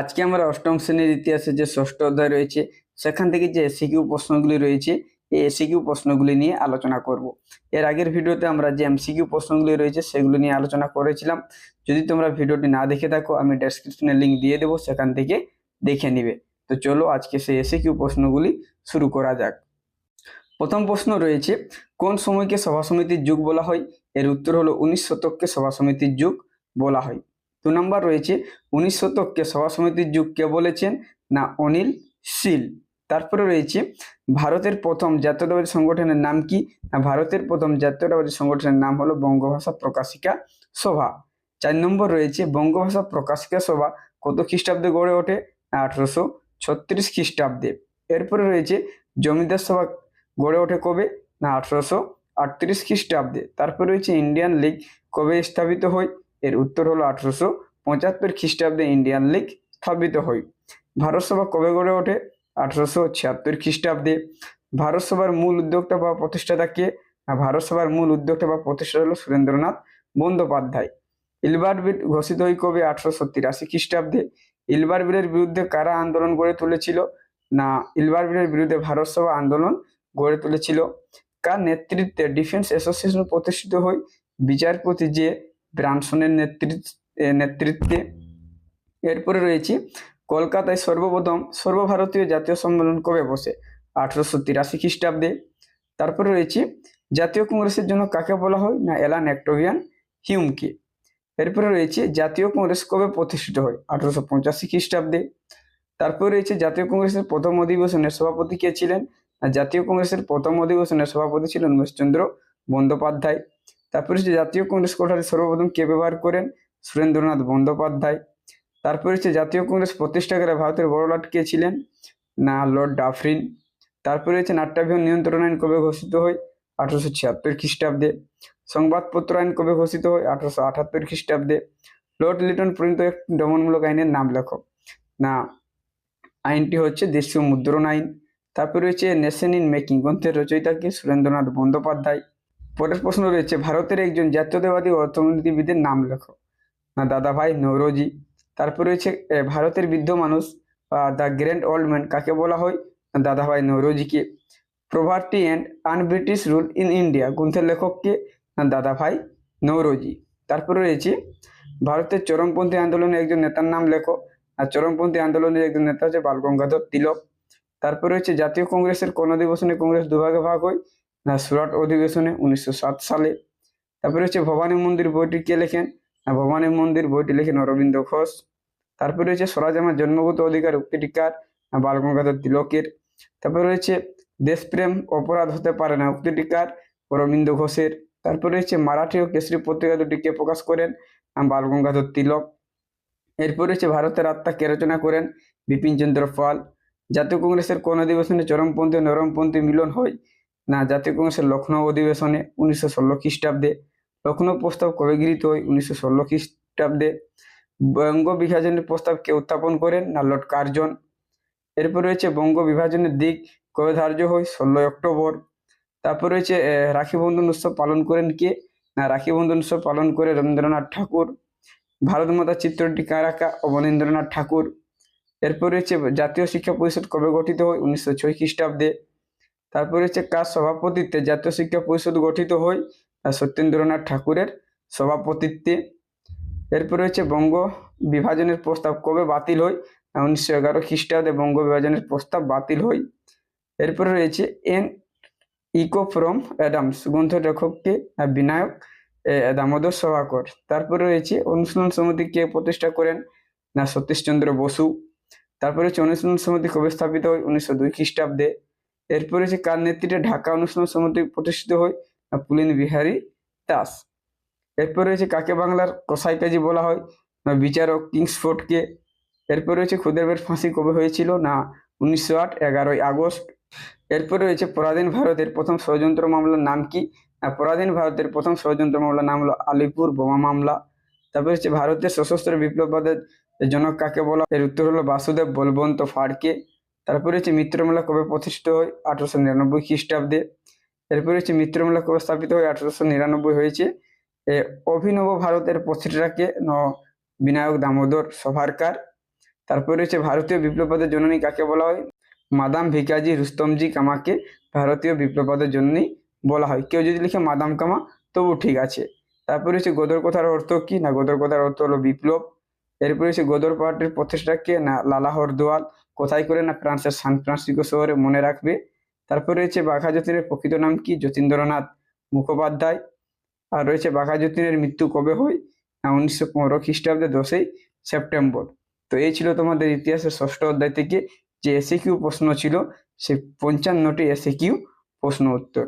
আজকে আমরা অষ্টম শ্রেণির ইতিহাসে যে ষষ্ঠ অধ্যায় রয়েছে, সেখান থেকে যে এসিকিউ প্রশ্নগুলি রয়েছে, এই এসিকিউ প্রশ্নগুলি নিয়ে আলোচনা করব। এর আগের ভিডিওতে আমরা যে এমসিকিউ প্রশ্নগুলি রয়েছে, সেগুলো নিয়ে আলোচনা করেছিলাম। যদি তোমরা ভিডিওটি না দেখে থাকো, আমি ডেসক্রিপশনে লিঙ্ক দিয়ে দেবো, সেখান থেকে দেখে নিবে। তো চলো আজকে সেই এসিকিউ প্রশ্নগুলি শুরু করা যাক। প্রথম প্রশ্ন রয়েছে, কোন সময়কে সভা সমিতির যুগ বলা হয়? এর উত্তর হলো উনিশ শতককে সভা সমিতির যুগ বলা হয়। দু নম্বর রয়েছে, উনিশ শতককে সভা সমিতির যুগ কে বলেছেন? না, অনিল শীল। তারপরে রয়েছে, ভারতের প্রথম জাতীয়তাবাদী সংগঠনের নাম কি? না, ভারতের প্রথম জাতীয়তাবাদী সংগঠনের নাম হলো বঙ্গভাষা প্রকাশিকা সভা। চার নম্বর রয়েছে, বঙ্গভাষা প্রকাশিকা সভা কত খ্রিস্টাব্দে গড়ে ওঠে? না, আঠারোশো ছত্রিশ খ্রিস্টাব্দে। এরপরে রয়েছে, জমিদার সভা গড়ে ওঠে কবে? না, আঠারোশো আটত্রিশ খ্রিস্টাব্দে। তারপরে রয়েছে, ইন্ডিয়ান লীগ কবে স্থাপিত হয়? এর উত্তর হলো আঠারোশো পঁচাত্তর খ্রিস্টাব্দে ইন্ডিয়ান লীগ স্থাপিত হয়। ভারত সভা কবে গড়ে ওঠে? আঠারোশো ছিয়াত্তর খ্রিস্টাব্দে। ভারত সভার মূল উদ্যোক্তা বা প্রতিষ্ঠাতা কে? না ভারত সভার মূল উদ্যোক্তা বা প্রতিষ্ঠাতা হলো সুরেন্দ্রনাথ বন্দ্যোপাধ্যায়। ইলবার বিল ঘোষিত হয় কবে? আঠারোশো তিরাশি খ্রিস্টাব্দে। ইলবার বিলের বিরুদ্ধে কারা আন্দোলন গড়ে তুলেছিল? না ইলবার বিলের বিরুদ্ধে ভারত সভা আন্দোলন গড়ে তুলেছিল। কার নেতৃত্বে ডিফেন্স অ্যাসোসিয়েশন প্রতিষ্ঠিত হয়? বিচারপতি যে ব্রানসনের নেতৃত্ব এরপরে রয়েছে, কলকাতায় সর্বপ্রথম সর্বভারতীয় জাতীয় সম্মেলন কবে বসে? আঠারোশো তিরাশি খ্রিস্টাব্দে। তারপরে রয়েছে, জাতীয় কংগ্রেসের জন্য কাকে বলা হয়? না, এলান অ্যাক্টোভিয়ান, হিউমকে। এরপরে রয়েছে, জাতীয় কংগ্রেস কবে প্রতিষ্ঠিত হয়? আঠারোশো পঞ্চাশি খ্রিস্টাব্দে। তারপরে রয়েছে, জাতীয় কংগ্রেসের প্রথম অধিবেশনের সভাপতি কে ছিলেন? জাতীয় কংগ্রেসের প্রথম অধিবেশনের সভাপতি ছিলেন উমেশচন্দ্র বন্দ্যোপাধ্যায়। তারপরে হচ্ছে জাতীয় কংগ্রেস কোঠারি সর্বপ্রথম কে ব্যবহার করেন? সুরেন্দ্রনাথ বন্দ্যোপাধ্যায়। তারপরে হচ্ছে জাতীয় কংগ্রেস প্রতিষ্ঠাকারে ভারতের বড়লাট কে ছিলেন? না, লর্ড ডাফরিন। তারপরে হচ্ছে নাট্যাভিয়ান নিয়ন্ত্রণ আইন কবে ঘোষিত হয়? আঠারোশো ছিয়াত্তর খ্রিস্টাব্দে। সংবাদপত্র আইন কবে ঘোষিত হয়? আঠারোশো আটাত্তর খ্রিস্টাব্দে। লর্ড লিটন প্রণীত এক দমনমূলক আইনের নাম লেখো। না, আইনটি হচ্ছে দেশীয় মুদ্রণ আইন। তারপরে রয়েছে নেশন ইন মেকিং, গ্রন্থের রচয়িতাকে সুরেন্দ্রনাথ বন্দ্যোপাধ্যায়। পরের প্রশ্ন রয়েছে, ভারতের একজন জাতীয়তাবাদী অর্থনীতিবিদের নাম লেখো। না, দাদাভাই নৌরোজি। তারপরে রয়েছে ভারতের বৃদ্ধ মানুষ দ্য গ্র্যান্ড ওল্ড ম্যান কাকে বলা হয়? না, Dadabhai নৌরোজিকে। Poverty and un British rule in India. গ্রন্থের লেখককে না, দাদাভাই নৌরোজি। তারপরে রয়েছে, ভারতের চরমপন্থী আন্দোলনের একজন নেতার নাম লেখো। আর চরমপন্থী আন্দোলনের একজন নেতা হচ্ছে বাল গঙ্গাধর তিলক। তারপরে হচ্ছে জাতীয় কংগ্রেসের কোন অধিবেশনে কংগ্রেস দুভাগে ভাগ হয়। না, সুরাট অধিবেশনে উনিশশো সাত সালে। তারপরে হচ্ছে ভবানী মন্দির বইটি কে লেখেন? না, ভবানী মন্দির বইটি লেখেন অরবিন্দ ঘোষ। তারপরে রয়েছে স্বরাজ আমার জন্মগত অধিকার উক্তিটি কার? না বাল গঙ্গাধর তিলকের। তারপরে রয়েছে দেশপ্রেম অপরাধ হতে পারে না উক্তিটি কার? অরবিন্দ ঘোষের। তারপরে রয়েছে মারাঠি ও কেশরী পত্রিকা দুটি কে প্রকাশ করেন? না বাল গঙ্গাধর তিলক। এরপর রয়েছে ভারতের আত্মা কে রচনা করেন? বিপিন চন্দ্র পাল। জাতীয় কংগ্রেসের কোন অধিবেশনে চরমপন্থী নরমপন্থী মিলন হয়। না, জাতীয় কংগ্রেসের লখনৌ অধিবেশনে উনিশশো ষোলো খ্রিস্টাব্দে। লখনৌ প্রস্তাব কবে গৃহীত হয়? উনিশশো ষোলো খ্রিস্টাব্দে। বঙ্গ বিভাজনের প্রস্তাব কে উত্থাপন করেন? না, লর্ড কার্জন। এরপর রয়েছে বঙ্গ বিভাজনের দিক কবে ধার্য হয়? ষোলোই অক্টোবর। তারপর রয়েছে রাখি বন্ধন উৎসব পালন করেন কে? না, রাখি বন্ধন উৎসব পালন করে রবীন্দ্রনাথ ঠাকুর। ভারত মাতা চিত্রটি কার আঁকা? অবনীন্দ্রনাথ ঠাকুর। এরপর রয়েছে, জাতীয় শিক্ষা পরিষদ কবে গঠিত হয়? উনিশশো ছয় খ্রিস্টাব্দে। তারপর হচ্ছে কার সভাপতিত্বে জাতীয় শিক্ষা পরিষদ গঠিত হয়? সত্যেন্দ্রনাথ ঠাকুরের সভাপতিত্বে। এরপরে হচ্ছে বঙ্গ বিভাজনের প্রস্তাব কবে বাতিল হয়? উনিশশো এগারো খ্রিস্টাব্দে বঙ্গ বিভাজনের প্রস্তাব বাতিল হয়। এরপরে রয়েছে এন ইকো ফ্রম অ্যাডামস গ্রন্থ লেখককে বিনায়ক দামোদর সভাকর। তারপরে রয়েছে অনুশীলন সমিতি কে প্রতিষ্ঠা করেন? না সতীশচন্দ্র বসু। তারপরে হচ্ছে অনুশীলন সমিতি কবে স্থাপিত হয়? উনিশশো দুই খ্রিস্টাব্দে। এরপরে হচ্ছে কার নেতৃত্বে ঢাকা অনুশীলন সমিতি প্রতিষ্ঠিত হয় পুলিন বিহারী দাস। এরপর রয়েছে কাকে বাংলার কসাই কাজী বলা হয়, না বিচারক কিংসফোর্ডকে। এরপর রয়েছে ক্ষুদেবের ফাঁসি কবে হয়েছিল, না উনিশশো আট, এগারোই আগস্ট। এরপর রয়েছে পরাধীন ভারতের প্রথম ষড়যন্ত্র মামলার নাম কি? না পরাধীন ভারতের প্রথম ষড়যন্ত্র মামলার নাম হলো আলিপুর বোমা মামলা। তারপর হচ্ছে ভারতের সশস্ত্র বিপ্লববাদের জনক কাকে বলা এর উত্তর হলো বাসুদেব বলবন্ত ফাড়কে। তারপরে হচ্ছে মিত্রমেলা কবে প্রতিষ্ঠিত হয়? আঠারোশো নিরানব্বই খ্রিস্টাব্দে। এরপরে হচ্ছে মিত্রমেলা কবে স্থাপিত হয়? আঠারোশো নিরানব্বই হয়েছে। এ অভিনব ভারতের প্রতিষ্ঠাকে ন বিনায়ক দামোদর সভারকার। তারপরে হচ্ছে ভারতীয় বিপ্লববাদের জননী কাকে বলা হয়? মাদাম ভিকাজি রুস্তমজি কামাকে ভারতীয় বিপ্লববাদের জন্যই বলা হয়। কেউ যদি লিখে মাদাম কামা, তবু ঠিক আছে। তারপরে হচ্ছে গদর কথার অর্থ কি? না গদর কথার অর্থ হলো বিপ্লব। এরপরে হচ্ছে গদর পার্টির প্রতিষ্ঠা কে না লালা হরদোয়াল কোথায় করে না ফ্রান্সের সান ফ্রান্সিসকো শহরে মনে রাখবে? তারপরে রয়েছে বাঘা যতীনের প্রকৃত নাম কি? যতীন্দ্রনাথ মুখোপাধ্যায়। আর রয়েছে বাঘা যতীনের মৃত্যু কবে হয়? না, উনিশশো পনেরো খ্রিস্টাব্দে দশই সেপ্টেম্বর। তো এই ছিল তোমাদের ইতিহাসের ষষ্ঠ অধ্যায় থেকে যে এসে কিউ প্রশ্ন ছিল, সে পঞ্চান্নটি এসে কিউ প্রশ্ন উত্তর।